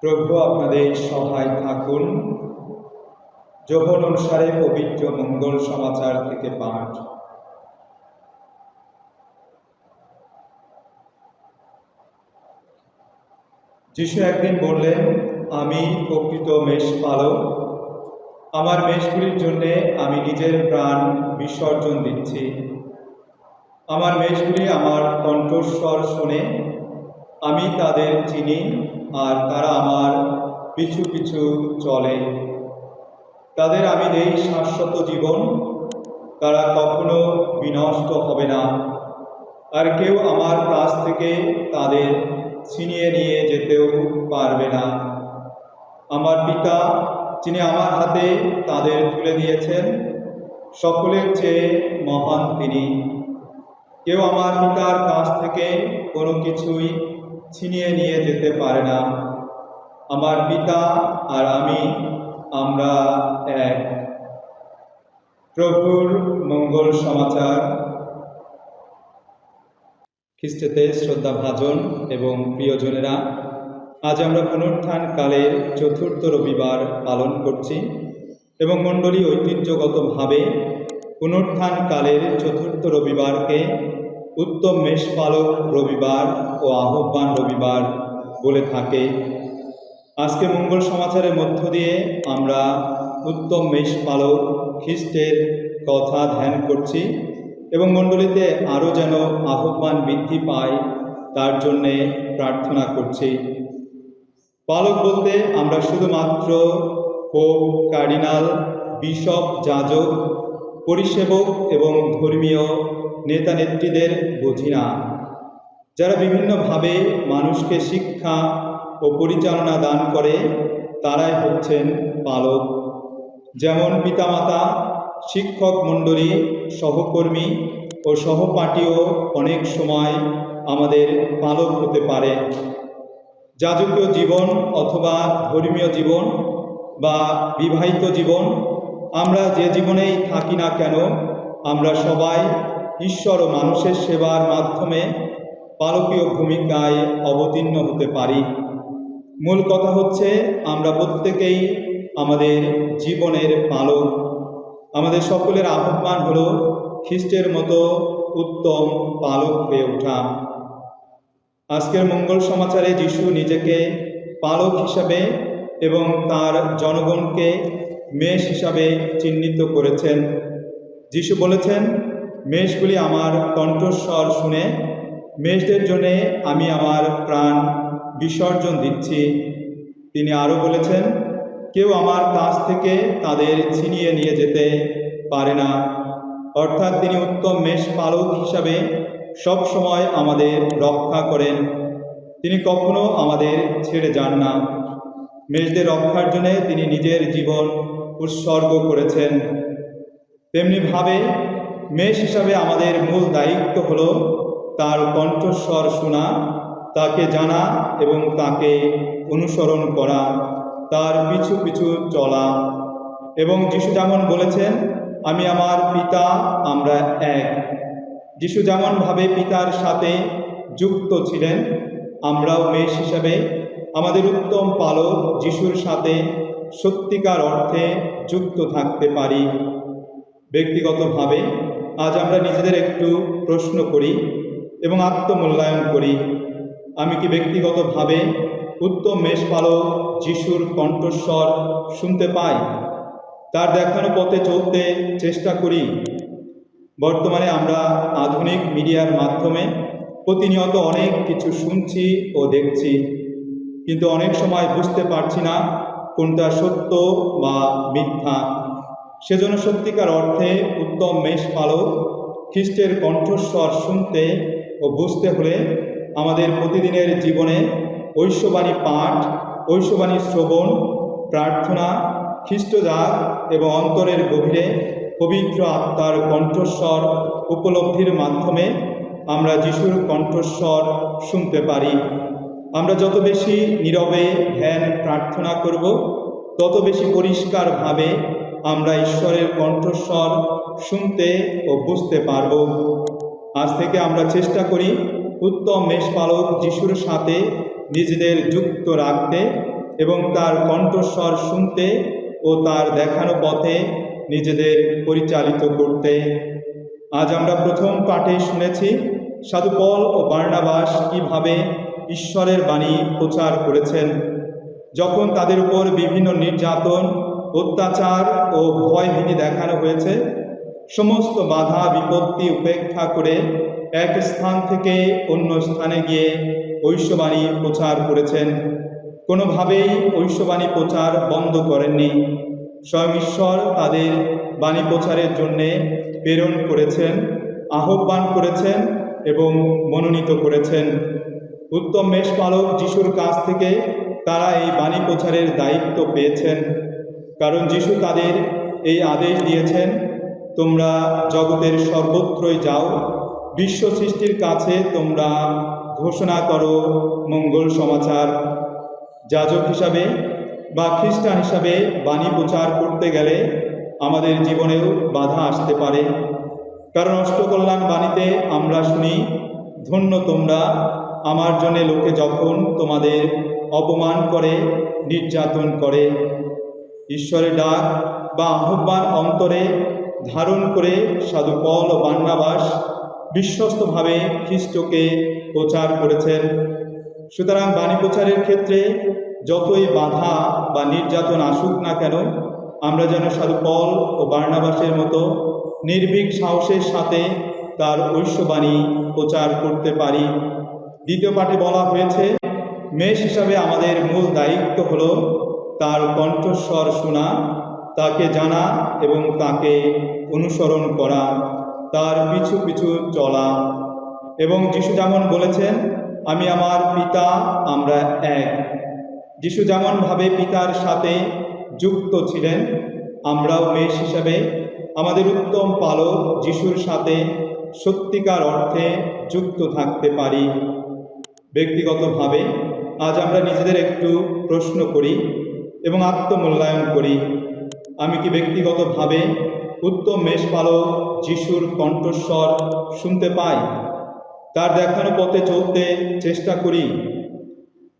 প্রভু আপনাদের সহায় থাকুন। যৌবন অনুসারে পবিত্র মঙ্গল সমাচার থেকে পাঠ। যিশু একদিন বললেন, আমি প্রকৃত মেষ পালক। আমার মেষগুলির জন্যে আমি নিজের প্রাণ বিসর্জন দিচ্ছি। আমার মেষগুলি আমার কণ্ঠস্বর শুনে আমি তাদের চিনি। আর তারা আমার পিছু পিছু চলে। তাদের আমি দেই শাশ্বত জীবন, তারা কখনো বিনষ্ট হবে না। আর কেউ আমার কাছ থেকে তাদের ছিনিয়ে নিয়ে যেতেও পারবে না। আমার পিতা, যিনি আমার হাতে তাদের তুলে দিয়েছেন, সকলের চেয়ে মহান তিনি। কেউ আমার পিতার কাছ থেকে কোনো কিছুই ছিনিয়ে নিয়ে যেতে পারে না। আমার পিতা আর আমি, আমরা এক। প্রভুর মঙ্গল সমাচার। খ্রিস্টেতে শ্রদ্ধা ভাজন এবং প্রিয়জনেরা, আজ আমরা পুনরুত্থান কালের চতুর্থ রবিবার পালন করছি এবং মণ্ডলী ঐতিহ্যগতভাবে পুনরুত্থান কালের চতুর্থ রবিবারকে উত্তম মেষপালক রবিবার ও আহ্বান রবিবার বলে থাকে। আজকে মঙ্গল সমাচারের মধ্য দিয়ে আমরা উত্তম মেষপালক খ্রিস্টের কথা ধ্যান করছি এবং মণ্ডলীতে আরও যেন আহ্বান বৃদ্ধি পায়, তার জন্যে প্রার্থনা করছি। পালক বলতে আমরা শুধুমাত্র পোপ, কার্ডিনাল, বিশপ, যাজক, পরিষেবক এবং ধর্মীয় নেতা নেত্রীদের বুঝি না। যারা বিভিন্নভাবে মানুষকে শিক্ষা ও পরিচালনা দান করে, তারাই হচ্ছেন পালক। যেমন পিতামাতা, শিক্ষক মণ্ডলী, সহকর্মী ও সহপাঠীও অনেক সময় আমাদের পালক হতে পারে। যাজকীয় জীবন অথবা ধর্মীয় জীবন বা বিবাহিত জীবন, আমরা যে জীবনেই থাকি না কেন, আমরা সবাই ঈশ্বর ও মানুষের সেবার মাধ্যমে পালকীয় ভূমিকায় অবতীর্ণ হতে পারি। মূল কথা হচ্ছে, আমরা প্রত্যেকেই আমাদের জীবনের পালক। আমাদের সকলের আহ্বান হল খ্রিস্টের মতো উত্তম পালক হয়ে ওঠা। আজকের মঙ্গল সমাচারে যিশু নিজেকে পালক হিসাবে এবং তার জনগণকে মেষ হিসাবে চিহ্নিত করেছেন। যিশু বলেছেন মেষগুলি আমার কণ্ঠস্বর শুনে, মেষদের জন্যে আমি আমার প্রাণ বিসর্জন দিচ্ছি। তিনি আরও বলেছেন, কেউ আমার কাছ থেকে তাদের ছিনিয়ে নিয়ে যেতে পারে না। অর্থাৎ তিনি উত্তম মেষ পালক হিসাবে সব সময় আমাদের রক্ষা করেন। তিনি কখনো আমাদের ছেড়ে যান না। মেষদের রক্ষার জন্যে তিনি নিজের জীবন উৎসর্গ করেছেন। তেমনিভাবে মেষ হিসাবে আমাদের মূল দায়িত্ব হলো তার কণ্ঠস্বর শোনা, তাকে জানা এবং তাকে অনুসরণ করা, তার পিছু পিছু চলা। এবং যিশু যেমন বলেছেন, আমি আমার পিতা, আমরা এক। যিশু যেমনভাবে পিতার সাথে যুক্ত ছিলেন, আমরাও মেষ হিসাবে আমাদের উত্তম পালক যিশুর সাথে সত্যিকার অর্থে যুক্ত থাকতে পারি। ব্যক্তিগতভাবে আজ আমরা নিজেদের একটু প্রশ্ন করি এবং আত্মমূল্যায়ন করি। আমি কি ব্যক্তিগতভাবে উত্তম মেষপালক যিশুর কণ্ঠস্বর শুনতে পাই? তার দেখানো পথে চলতে চেষ্টা করি। বর্তমানে আমরা আধুনিক মিডিয়ার মাধ্যমে প্রতিনিয়ত অনেক কিছু শুনছি ও দেখছি। কিন্তু অনেক সময় বুঝতে পারছি না কোনটা সত্য বা মিথ্যা। সেজন্য সত্যিকার অর্থে উত্তম মেষ পালক খ্রিস্টের কণ্ঠস্বর শুনতে ও বুঝতে হলে আমাদের প্রতিদিনের জীবনে ঐশ্ববাণী পাঠ, ঐশ্ববাণী শ্রবণ, প্রার্থনা, খ্রিস্টজাত এবং অন্তরের গভীরে পবিত্র আত্মার কণ্ঠস্বর উপলব্ধির মাধ্যমে আমরা যিশুর কণ্ঠস্বর শুনতে পারি। আমরা যত বেশি নীরবে ধ্যান প্রার্থনা করব, তত বেশি পরিষ্কারভাবে আমরা ঈশ্বরের কণ্ঠস্বর শুনতে ও বুঝতে পারব। আজ থেকে আমরা চেষ্টা করি উত্তম মেষপালক যিশুর সাথে নিজেদের যুক্ত রাখতে এবং তার কণ্ঠস্বর শুনতে ও তার দেখানো পথে নিজেদের পরিচালিত করতে। আজ আমরা প্রথম পাঠে শুনেছি, সাধু পল ও বার্নাবাস কীভাবে ঈশ্বরের বাণী প্রচার করেছেন। যখন তাদের উপর বিভিন্ন নির্যাতন অত্যাচার ও ভয়ভীতি দেখানো হয়েছে। সমস্ত বাধা, বিপত্তি উপেক্ষা করে এক স্থান থেকে অন্য স্থানে গিয়ে ঐশ্ববাণী প্রচার করেছেন। কোনোভাবেই ঐশ্ববাণী প্রচার বন্ধ করেননি। স্বয়ং ঈশ্বর তাদের বাণী প্রচারের জন্যে প্রেরণ করেছেন, আহ্বান করেছেন এবং মনোনীত করেছেন। উত্তম মেষপালক যিশুর কাছ থেকে তারা এই বাণী প্রচারের দায়িত্ব পেয়েছেন। কারণ যিশু তাদের এই আদেশ দিয়েছেন, তোমরা জগতের সর্বত্রই যাও, বিশ্ব সৃষ্টির কাছে তোমরা ঘোষণা করো মঙ্গল সমাচার। যাজক হিসাবে বা খ্রিস্টান হিসাবে বাণী প্রচার করতে গেলে আমাদের জীবনেও বাধা আসতে পারে। কারণ অষ্টকল্যাণ বাণীতে আমরা শুনি, ধন্য তোমরা, আমার জন্যে লোকে যখন তোমাদের অপমান করে, নির্যাতন করে। ঈশ্বরের ডাক বা আহ্বান অন্তরে ধারণ করে সাধু পল ও বান্নাবাস বিশ্বস্তভাবে খ্রিস্টকে প্রচার করেছেন। সুতরাং বাণী প্রচারের ক্ষেত্রে যতই বাধা বা নির্যাতন আসুক না কেন, আমরা যেন সাধু পল ও বার্নাবাসের মতো নির্ভীক সাহসের সাথে তার ঐশ্ববাণী প্রচার করতে পারি। দ্বিতীয় পাঠে বলা হয়েছে, মেষ হিসাবে আমাদের মূল দায়িত্ব হলো তার কণ্ঠস্বর শোনা, তাকে জানা এবং তাকে অনুসরণ করা, তার পিছু পিছু চলা। এবং যিশু যেমন বলেছেন, আমি আমার পিতা, আমরা এক। যিশু যেমনভাবে পিতার সাথে যুক্ত ছিলেন, আমরাও মেষ হিসাবে আমাদের উত্তম পালক যিশুর সাথে সত্যিকার অর্থে যুক্ত থাকতে পারি। ব্যক্তিগতভাবে আজ আমরা নিজেদের একটু প্রশ্ন করি এবং আত্মমূল্যায়ন করি। আমি কি ব্যক্তিগতভাবে উত্তম মেষপালক, যিশুর কণ্ঠস্বর শুনতে পাই? তার দেখানো পথে চলতে চেষ্টা করি।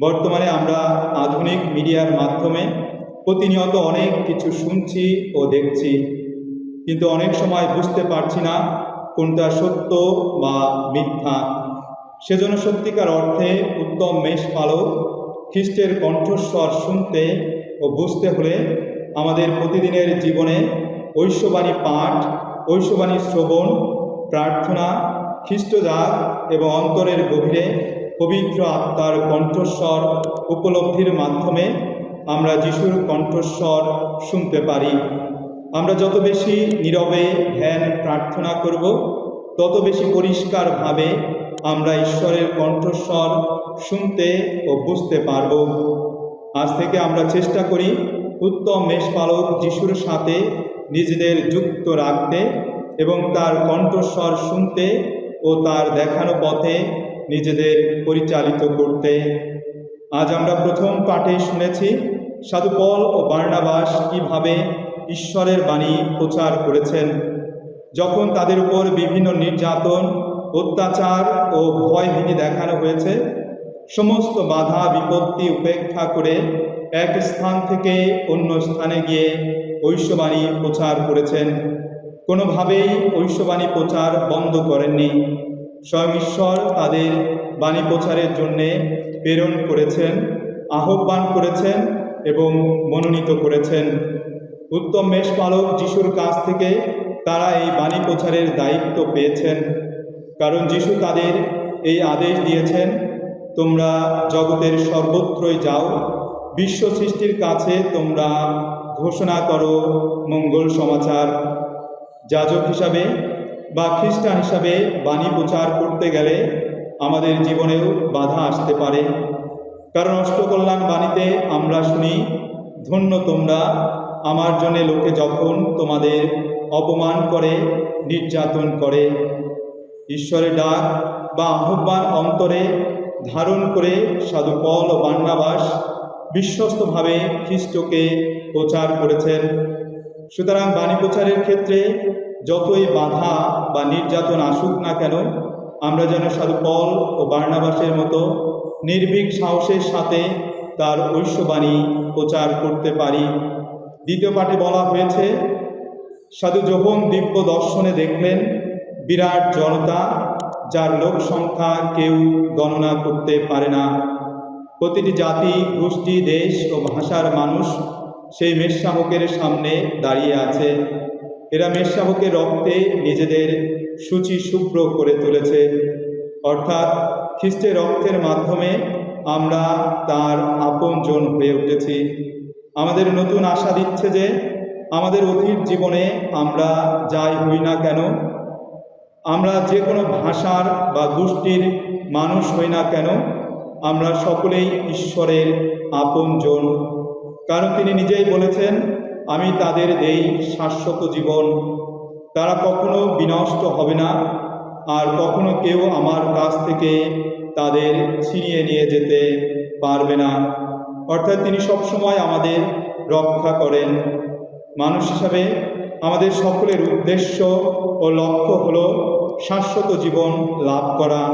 বর্তমানে আমরা আধুনিক মিডিয়ার মাধ্যমে প্রতিনিয়ত অনেক কিছু শুনছি ও দেখছি। কিন্তু অনেক সময় বুঝতে পারছি না কোনটা সত্য বা মিথ্যা। সেজন্য সত্যিকার অর্থে উত্তম মেষ পালক খ্রিস্টের কণ্ঠস্বর শুনতে ও বুঝতে হলে আমাদের প্রতিদিনের জীবনে ঐশ্ববাণী পাঠ, ঐশ্ববাণী শ্রবণ, প্রার্থনা, খ্রিস্টজাত এবং অন্তরের গভীরে পবিত্র আত্মার কণ্ঠস্বর উপলব্ধির মাধ্যমে আমরা যিশুর কণ্ঠস্বর শুনতে পারি। আমরা যত বেশি নীরবে ধ্যান প্রার্থনা করব, তত বেশি পরিষ্কারভাবে আমরা ঈশ্বরের কণ্ঠস্বর শুনতে ও বুঝতে পারব। আজ থেকে আমরা চেষ্টা করি উত্তম মেষপালক যিশুর সাথে নিজেদের যুক্ত রাখতে এবং তার কণ্ঠস্বর শুনতে ও তার দেখানো পথে নিজেদের পরিচালিত করতে। আজ আমরা প্রথম পাঠে শুনেছি সাধুপল ও বার্নাবাস কীভাবে ঈশ্বরের বাণী প্রচার করেছেন। যখন তাদের উপর বিভিন্ন নির্যাতন, অত্যাচার ও ভয়ভীতি দেখানো হয়েছে সমস্ত বাধা, বিপত্তি উপেক্ষা করে এক স্থান থেকে অন্য স্থানে গিয়ে ঐশ্ববাণী প্রচার করেছেন। কোনোভাবেই ঐশ্ববাণী প্রচার বন্ধ করেননি। স্বয়ং ঈশ্বর তাদের বাণী প্রচারের জন্যে প্রেরণ করেছেন, আহ্বান করেছেন এবং মনোনীত করেছেন। উত্তম মেষপালক যিশুর কাছ থেকে তারা এই বাণী প্রচারের দায়িত্ব পেয়েছেন। কারণ যিশু তাদের এই আদেশ দিয়েছেন তোমরা জগতের সর্বত্রই যাও, বিশ্ব সৃষ্টির কাছে তোমরা ঘোষণা করো মঙ্গল সমাচার। যাজক হিসাবে বা খ্রিস্টান হিসাবে বাণী প্রচার করতে গেলে আমাদের জীবনেও বাধা আসতে পারে। কারণ অষ্টকল্যাণ বাণীতে আমরা শুনি, ধন্য তোমরা, আমার জন্যে লোকে যখন তোমাদের অপমান করে, নির্যাতন করে। ঈশ্বরের ডাক বা আহ্বান অন্তরে ধারণ করে সাধু পল ও বান্নাবাস বিশ্বস্তভাবে খ্রিস্টকে প্রচার করেছেন। সুতরাং বাণী প্রচারের ক্ষেত্রে যতই বাধা বা নির্যাতন আসুক না কেন, আমরা যেন সাধু পল ও বার্নাবাসের মতো নির্ভীক সাহসের সাথে তার ঐশ্ববাণী প্রচার করতে পারি। দ্বিতীয় পাঠে বলা হয়েছে, সাধু যোহন দিব্য দর্শনে দেখলেন, বিরাট জনতা যার লোক সংখ্যা কেউ গণনা করতে পারে না। প্রতিটি জাতি, গোষ্ঠী, দেশ ও ভাষার মানুষ সেই মেষশাবকের সামনে দাঁড়িয়ে আছে। এরা মেষশাবকের রক্তে নিজেদের সূচি শুভ্র করে তুলেছে। অর্থাৎ খ্রিস্টের রক্তের মাধ্যমে আমরা তার আপনজন হয়ে উঠেছি। আমাদের নতুন আশা দিচ্ছে যে আমাদের অতীত জীবনে আমরা যাই হই না কেন আমরা যে কোনো ভাষার বা গোষ্ঠীর মানুষ হই না কেন, আমরা সকলেই ঈশ্বরের আপনজন কারণ তিনি নিজেই বলেছেন, আমি তাদের দেই শাশ্বত জীবন। তারা কখনো বিনষ্ট হবে না, আর কখনো কেউ আমার কাছ থেকে তাদের ছিনিয়ে নিয়ে যেতে পারবে না। অর্থাৎ তিনি সবসময় আমাদের রক্ষা করেন। মানুষ হিসাবে আমাদের সকলের উদ্দেশ্য ও লক্ষ্য হল শাশ্বত জীবন লাভ করা।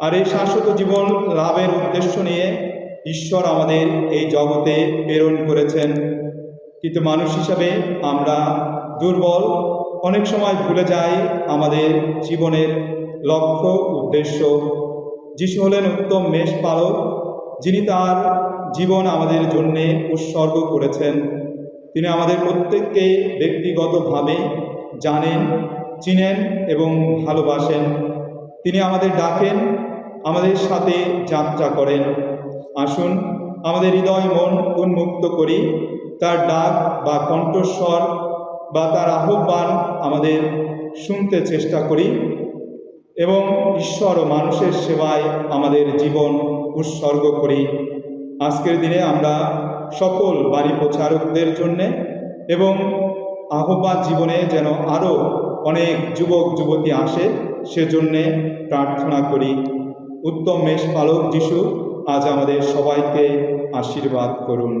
আর এই শাশ্বত জীবন লাভের উদ্দেশ্য নিয়ে ঈশ্বর আমাদের এই জগতে প্রেরণ করেছেন। কিন্তু মানুষ হিসাবে আমরা দুর্বল, অনেক সময় ভুলে যাই আমাদের জীবনের লক্ষ্য, উদ্দেশ্য। যিশু হলেন উত্তম মেষ পালক, যিনি তার জীবন আমাদের জন্যে উৎসর্গ করেছেন। তিনি আমাদের প্রত্যেককে ব্যক্তিগতভাবে জানেন, চিনেন এবং ভালোবাসেন। তিনি আমাদের ডাকেন, আমাদের সাথে যাত্রা করেন। আসুন, আমাদের হৃদয় মন উন্মুক্ত করি। তার ডাক বা কণ্ঠস্বর বা তার আহ্বান আমাদের শুনতে চেষ্টা করি এবং ঈশ্বর ও মানুষের সেবায় আমাদের জীবন উৎসর্গ করি। আজকের দিনে আমরা সকল বাড়ি প্রচারকদের জন্যে এবং আহ্বান জীবনে যেন আরও অনেক যুবক, যুবতী আসে, সেজন্যে প্রার্থনা করি। উত্তম মেষ পালক যিশু, আজ আমাদের সবাইকে আশীর্বাদ করুন।